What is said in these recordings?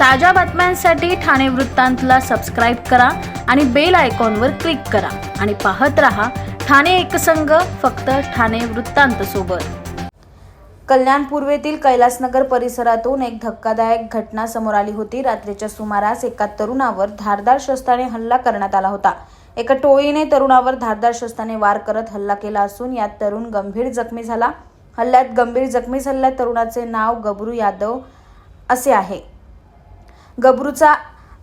ताज्या बातम्यांसाठी ठाणे वृत्तांतला सबस्क्राईब करा आणि बेल आयकॉनवर क्लिक करा. आणि पाहत रहा ठाणे एकसंघ फक्त ठाणे वृत्तांत सोबत. कल्याण पूर्वेतील कैलासनगर परिसरातून एक धक्कादायक घटना समोर आली होती. रात्रीच्या सुमारास एका तरुणावर धारदार शस्त्राने हल्ला करण्यात आला होता. एका टोळीने तरुणावर धारदार शस्त्राने वार करत हल्ला केला असून यात तरुण गंभीर जखमी झाला. हल्ल्यात गंभीर जखमी झालेल्या तरुणाचे नाव गबरू यादव असे आहे. गबरूचा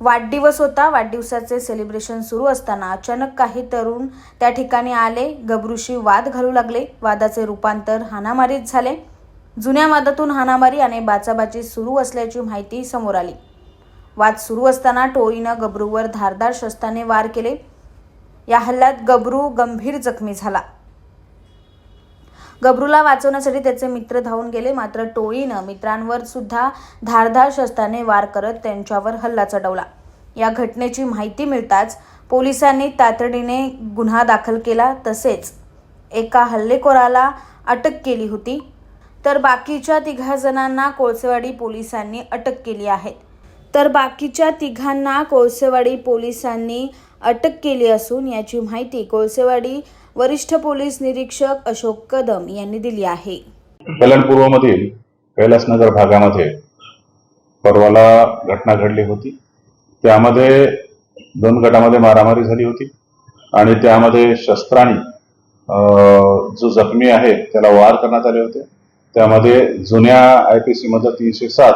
वाढदिवस होता. वाढदिवसाचे सेलिब्रेशन सुरू असताना अचानक काही तरुण त्या ठिकाणी आले. गबरूशी वाद घालू लागले. वादाचे रूपांतर हाणामारीत झाले. जुन्या वादातून हाणामारी आणि बाचाबाची सुरू असल्याची माहिती समोर आली. वाद सुरू असताना टोळीनं गबरूवर धारदार शस्त्राने वार केले. या हल्ल्यात गबरू गंभीर जखमी झाला. गबरूला वाचवण्यासाठी त्याचे मित्र धावून गेले. मात्र टोळीनं मित्रांवर सुद्धा धारधार शस्त्राने वार करत त्यांच्यावर हल्ला चढवला. या घटनेची माहिती मिळताच पोलिसांनी तातडीने गुन्हा दाखल केला. तसेच एका हल्लेखोराला अटक केली होती. तर बाकीच्या तिघा जणांना कोळसेवाडी पोलिसांनी अटक केली आहे. तर बाकीच्या तिघांना कोळसेवाडी पोलिसांनी अटक केली असून याची माहिती कोळसेवाडी वरिष्ठ पोलीस निरीक्षक अशोक कदम यांनी दिली आहे. कल्याण पूर्वमधील कैलासनगर भागामध्ये परवाला घटना घडली होती. त्यामध्ये दोन गटामध्ये मारामारी झाली होती आणि त्यामध्ये शस्त्राने जो जखमी आहे त्याला वार करण्यात आले होते. त्यामध्ये जुन्या आय पी सी मध्ये तीनशे सात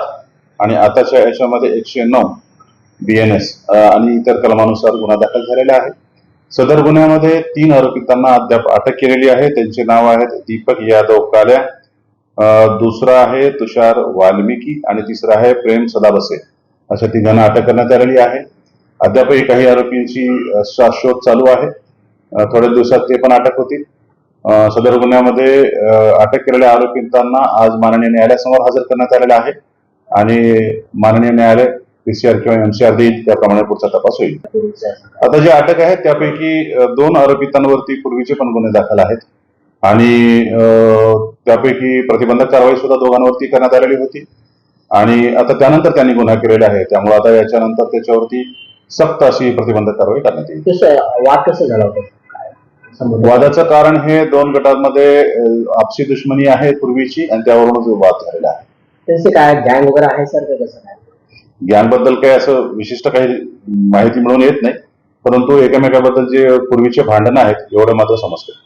आणि आताच्या याच्यामध्ये एकशे नऊ बी एन एस आणि इतर कलमानुसार गुन्हा दाखल झालेला आहे. सदर गुन्ह्यामध्ये तीन आरोपितांना अद्याप अटक केलेली आहे. त्यांचे नाव आहेत दीपक यादव काल्या दुसरा आहे तुषार वाल्मिकी आणि तिसरा आहे प्रेम सदाबसे. अशा तिघांना अटक करण्यात आलेली आहे. अद्यापही काही आरोपींची अं, शोध चालू आहे. थोड्या दिवसात ते पण अटक होतील. सदर गुन्ह्यामध्ये अटक केलेल्या आरोपितांना आज माननीय न्यायालयासमोर हजर करण्यात आलेलं आहे. आणि माननीय न्यायालय पीसीआर किंवा एमसीआर देईल त्याप्रमाणे पुढचा तपास होईल. आता जे अटक आहेत त्यापैकी दोन आरोपितांवरती पूर्वीचे पण गुन्हे दाखल आहेत. आणि त्यापैकी प्रतिबंधक कारवाई सुद्धा दोघांवरती करण्यात आलेली होती. आणि आता त्यानंतर त्यांनी गुन्हा केलेला आहे. त्यामुळे आता याच्यानंतर त्याच्यावरती सक्त अशी प्रतिबंधक कारवाई करण्यात येईल. वाद कसं झाला होता? वादाचं कारण हे दोन गटांमध्ये आपसी दुश्मनी आहे पूर्वीची आणि त्यावरूनच वाद झालेला आहे. त्यांचे काय गँग वगैरे आहे सर का कसं काय? ज्ञानबद्दल काही असं विशिष्ट काही माहिती मिळून येत नाही परंतु एकमेकाबद्दल जे पूर्वीचे भांडणं आहेत एवढं मात्र समजतं.